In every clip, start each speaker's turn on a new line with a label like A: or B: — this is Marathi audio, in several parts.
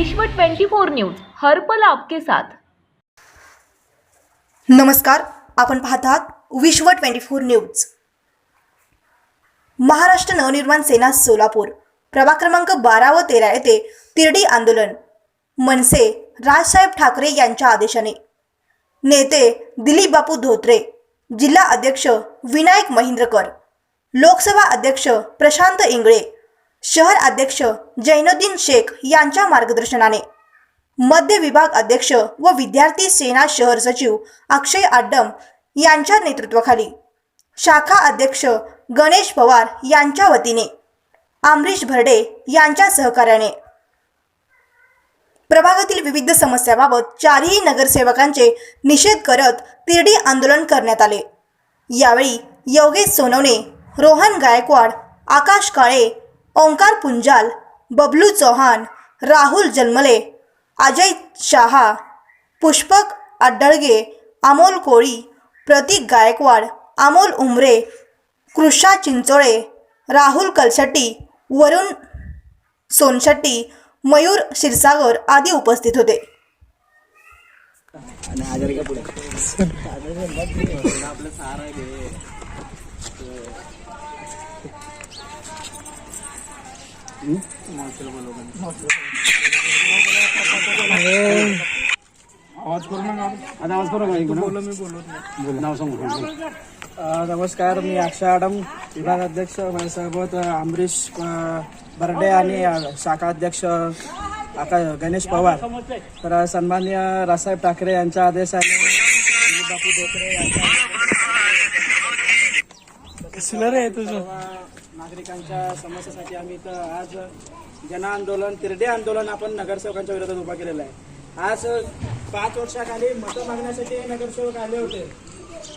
A: विश्व 24 न्यूज हर्पल आपके साथ.
B: नमस्कार आपण पाहतात Vishwa twenty four news. Maharashtra Navnirman Sena Solapur प्रभाग क्रमांक बारा व तेरा येथे तिरडी आंदोलन मनसे राजसाहेब ठाकरे यांच्या आदेशाने. नेते दिलीप बापू धोत्रे जिल्हा अध्यक्ष विनायक महिंद्रकर लोकसभा अध्यक्ष प्रशांत इंगळे शहर अध्यक्ष जैनुद्दीन शेख यांच्या मार्गदर्शनाने मध्य विभाग अध्यक्ष व विद्यार्थी सेना शहर सचिव अक्षय आड्डम यांच्या नेतृत्वाखाली शाखा अध्यक्ष गणेश पवार यांच्या वतीने आमरीश भरडे यांच्या सहकार्याने. प्रभागातील विविध समस्याबाबत चारही नगरसेवकांचे निषेध करत तिरडी आंदोलन करण्यात आले. यावेळी योगेश सोनवणे रोहन गायकवाड आकाश काळे ओंकार पुंजाल बबलू चौहान राहुल जन्मले अजय शहा पुष्पक अड्डळगे अमोल कोळी प्रतीक गायकवाड अमोल उमरे कृषा चिंचोळे राहुल कलशेट्टी वरुण सोनशेट्टी मयूर क्षीरसागर आदी उपस्थित होते.
C: आवाज करू नका. आता आवाज करू नका बोललो मी बोललो नाव सांगू.
D: नमस्कार मी अक्षय आडम विभाग अध्यक्ष माझ्यासोबत अमरीश बर्डे आणि शाखा अध्यक्ष आका गणेश पवार. तर अ, सन्माननीय रासाहेब ठाकरे यांच्या आदेशाने बापू धोत्रे यांच्या सर्व नागरिकांच्या समस्येसाठी आम्ही इथं आज जन आंदोलन तिरडे आंदोलन आपण नगरसेवकांच्या विरोधात उभा केलेलं आहे. आज पाच वर्षाखाली मतं मागण्यासाठी हे नगरसेवक आले होते.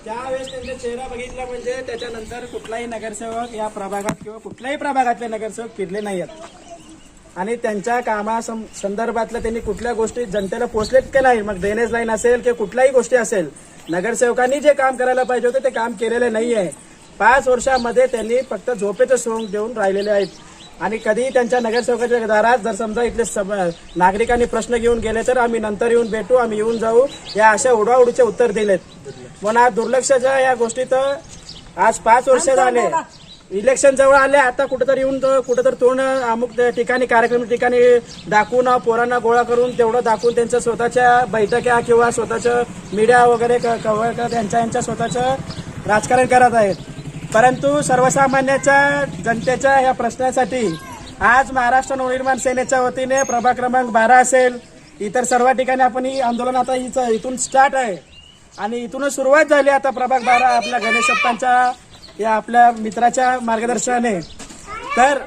D: त्यावेळेस त्यांचा चेहरा बघितला म्हणजे त्याच्यानंतर कुठलाही नगरसेवक या प्रभागात किंवा कुठल्याही प्रभागातले नगरसेवक फिरले नाही आहेत आणि त्यांच्या कामा सं- संदर्भातल्या त्यांनी कुठल्या गोष्टी जनतेला पोहोचलेत की नाही मग ड्रेनेज लाईन असेल किंवा कुठल्याही गोष्टी असेल नगरसेवकांनी जे काम करायला पाहिजे होते ते काम केलेले नाही आहे पाच वर्षामध्ये त्यांनी फक्त झोपेचं सोंग देऊन राहिलेले आहेत. आणि कधी त्यांच्या नगरसेवकाच्या दारात जर समजा इथले सम- नागरिकांनी प्रश्न घेऊन गेले तर आम्ही नंतर येऊन भेटू आम्ही येऊन जाऊ या अशा उडवाउडीचे उत्तर दिलेत. पण आज दुर्लक्षाच्या या गोष्टीत आज पाच वर्ष झाले. इलेक्शन जवळ आले आता कुठेतरी येऊन कुठेतरी तोंड अमुक ठिकाणी कार्यक्रम ठिकाणी दाखवून पोरांना गोळा करून तेवढं दाखवून त्यांच्या स्वतःच्या बैठक्या किंवा स्वतःचं मीडिया वगैरे क- कव्हर करत यांच्या यांच्या स्वतःचं राजकारण करत आहेत. परंतु सर्वसामान्याच्या जनतेच्या या प्रश्नासाठी आज महाराष्ट्र नवनिर्माण सेनेच्या वतीने प्रभाग क्रमांक बारा असेल. इतर सर्व ठिकाणी आपण ही आंदोलन आता हिचं- इथून स्टार्ट आहे. आणि इथूनच सुरुवात झाली आता प्रभाग बारा आपल्या गणेश सप्तांच्या या आपल्या मित्राच्या मार्गदर्शनाने. तर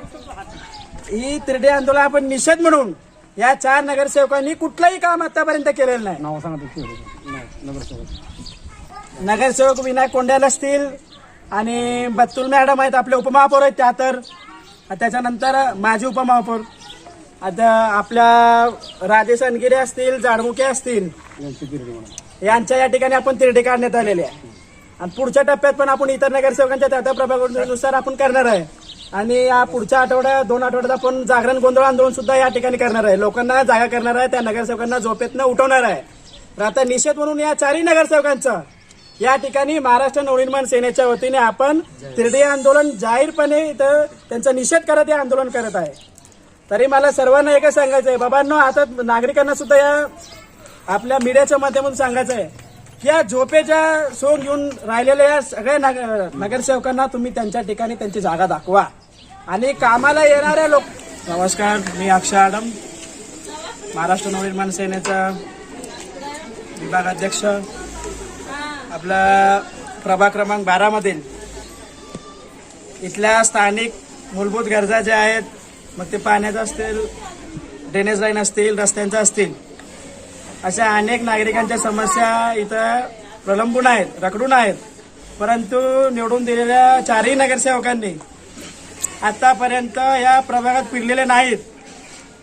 D: ही तिरडे आंदोलन आपण निषेध म्हणून या चार नगरसेवकांनी कुठलंही काम आतापर्यंत केलेलं नाही.
C: नगरसेवक.
D: विनायक कोंड्याल असतील आणि बत्तुल मॅडम आहेत आपले उपमहापौर आहेत त्या तर. त्याच्यानंतर माजी उपमहापौर. आता आपल्या राजेश अनगिरे असतील जाडमुके असतील यांच्या या ठिकाणी आपण तिरडे काढण्यात आलेले आहे. आणि पुढच्या टप्प्यात पण आपण इतर नगरसेवकांच्या त्या त्या प्रभागानुसार आपण करणार आहे. आणि या पुढच्या आठवड्या दोन आठवड्यात आपण जागरण गोंधळ आंदोलन सुद्धा या ठिकाणी करणार आहे. लोकांना जागा करणार आहे त्या नगरसेवकांना झोपेतनं उठवणार आहे. तर आता निषेध म्हणून या चारही नगरसेवकांचा या ठिकाणी महाराष्ट्र नवनिर्माण सेनेच्या वतीने आपण तिरडे आंदोलन जाहीरपणे इथं त्यांचा निषेध करत हे आंदोलन करत आहे. तरी मला सर्वांना एकच सांगायचं आहे. बाबांनो आता नागरिकांना सुद्धा या आपल्या मीडियाच्या माध्यमातून सांगायचं आहे की या झोपेच्या सोंग घेऊन राहिलेल्या या सगळ्या नगर नगरसेवकांना तुम्ही त्यांच्या ठिकाणी त्यांची जागा दाखवा. आणि कामाला येणाऱ्या लोक नमस्कार मी अक्षय आडम महाराष्ट्र नवनिर्माण सेनेचा विभागाध्यक्ष. आपला प्रभाग क्रमांक बारामध्ये इथल्या स्थानिक मूलभूत गरजा ज्या आहेत मग ते पाण्याचं असतील ड्रेनेज लाईन असतील रस्त्यांच्या असतील अशा अनेक नागरिकांच्या समस्या इथं प्रलंबून आहेत रखडून आहेत. परंतु निवडून दिलेल्या चारही नगरसेवकांनी आतापर्यंत या प्रभागात फिरलेले नाहीत.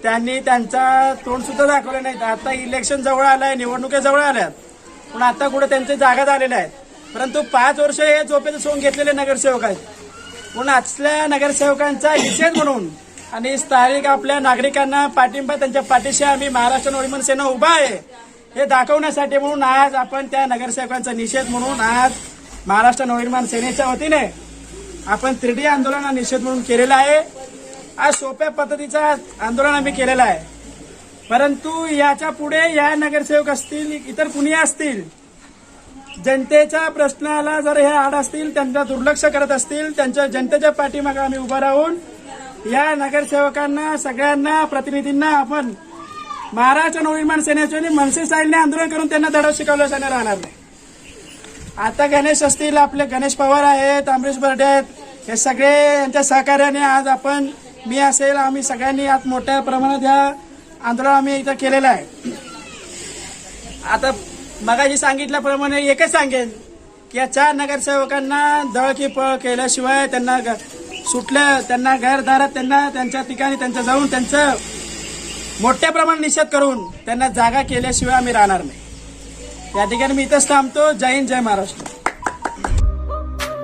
D: त्यांनी त्यांचा तोंडसुद्धा दाखवले नाहीत. आता इलेक्शन जवळ आलं आहे निवडणुका जवळ आल्यात. पण आता कुठं त्यांचे जागा झालेल्या आहेत. परंतु पाच वर्ष हे झोपेचं सोंग घेतलेले नगरसेवक आहेत. म्हणून आजल्या नगरसेवकांचा निषेध म्हणून आणि स्थानिक आपल्या नागरिकांना पाठिंबा त्यांच्या पाठीशी आम्ही महाराष्ट्र नवनिर्माण सेना उभा आहे हे दाखवण्यासाठी म्हणून आज आपण त्या नगरसेवकांचा निषेध म्हणून आज महाराष्ट्र नवनिर्माण सेनेच्या वतीने आपण त्रिडी आंदोलन हा निषेध म्हणून केलेला आहे. आज सोप्या पद्धतीचा आंदोलन आम्ही केलेलं आहे. परंतु याच्यापुढे या नगरसेवक असतील इतर कुणी असतील जनतेच्या प्रश्नाला जर हे आड असतील त्यांचा दुर्लक्ष करत असतील त्यांच्या जनतेच्या पाठीमागे आम्ही उभं राहून या नगरसेवकांना सगळ्यांना प्रतिनिधींना आपण महाराष्ट्र नवनिर्माण सेनेचे आणि मनसे साईडने आंदोलन करून त्यांना धडा शिकवलं जाणार राहणार नाही. आता गणेश असतील आपले गणेश पवार आहेत अमरीश बर्डे आहेत हे सगळे यांच्या सहकार्याने आज आपण मी असेल आम्ही सगळ्यांनी आज मोठ्या प्रमाणात या आंदोलन आम्ही इथं केलेलं आहे. आता मगाशी सांगितल्याप्रमाणे एकच सांगेन की या चार नगरसेवकांना दळकी पळ केल्याशिवाय त्यांना सुटलं त्यांना घरदारात त्यांना त्यांच्या ठिकाणी त्यांचं जाऊन त्यांचं मोठ्या प्रमाणात निषेध करून त्यांना जागा केल्याशिवाय आम्ही राहणार नाही. या ठिकाणी मी इथंच थांबतो. जय हिंद जय महाराष्ट्र.